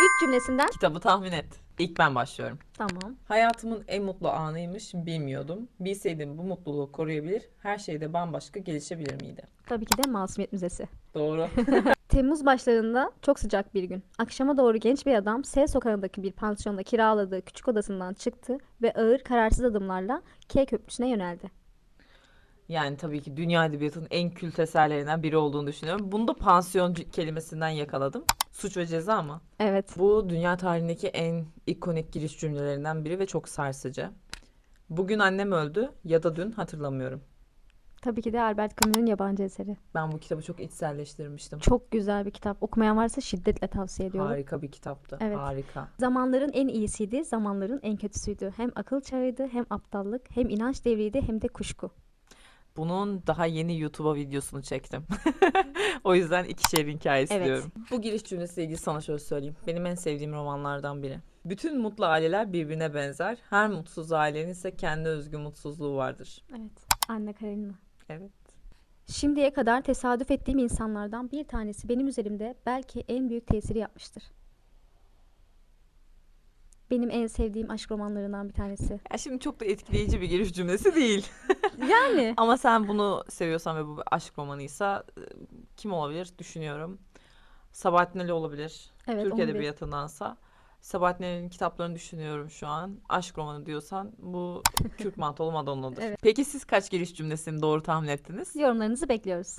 İlk cümlesinden Kitabı tahmin et. İlk ben başlıyorum. tamam. Hayatımın en mutlu anıymış bilmiyordum. Bilseydim bu mutluluğu koruyabilir, her şeyde bambaşka gelişebilir miydi? Tabii ki de Masumiyet Müzesi. Doğru. Temmuz başlarında çok sıcak bir gün. Akşama doğru genç bir adam S sokağındaki bir pansiyonda kiraladığı küçük odasından çıktı ve ağır kararsız adımlarla K köprüsüne yöneldi. Yani tabii ki dünya edebiyatının en kült eserlerinden biri olduğunu düşünüyorum. Bunu da pansiyon c- kelimesinden yakaladım. Suç ve ceza mı? Evet. Bu dünya tarihindeki en ikonik giriş cümlelerinden biri ve çok sarsıcı. Bugün annem öldü ya da dün hatırlamıyorum. Tabii ki de Albert Camus'un yabancı eseri. Ben bu kitabı çok içselleştirmiştim. Çok güzel bir kitap. Okumayan varsa şiddetle tavsiye ediyorum. Harika bir kitaptı. Evet. Harika. Zamanların en iyisiydi, zamanların en kötüsüydü. Hem akıl çağıydı, hem aptallık, hem inanç devriydi, hem de kuşku. Bunun daha yeni YouTube'a videosunu çektim. o yüzden ikişer hikayesi Evet. diyorum. Bu giriş cümlesiyle ilgili sana şöyle söyleyeyim. Benim en sevdiğim romanlardan biri. Bütün mutlu aileler birbirine benzer. Her mutsuz ailenin ise kendi özgü mutsuzluğu vardır. Evet. Anne Karenina. Evet. Şimdiye kadar tesadüf ettiğim insanlardan bir tanesi benim üzerimde belki en büyük tesiri yapmıştır. Benim en sevdiğim aşk romanlarından bir tanesi. Ya şimdi çok da etkileyici bir giriş cümlesi değil. Yani. Ama sen bunu seviyorsan ve bu bir aşk romanıysa e, kim olabilir düşünüyorum. Sabahattin Ali olabilir. Evet, Türk onu bir- edebiyatındansa. Sabahattin Ali'nin kitaplarını düşünüyorum şu an. Aşk romanı diyorsan bu Kürk Mantolu Madonna'dır. Evet. Peki siz kaç giriş cümlesini doğru tahmin ettiniz? Yorumlarınızı bekliyoruz.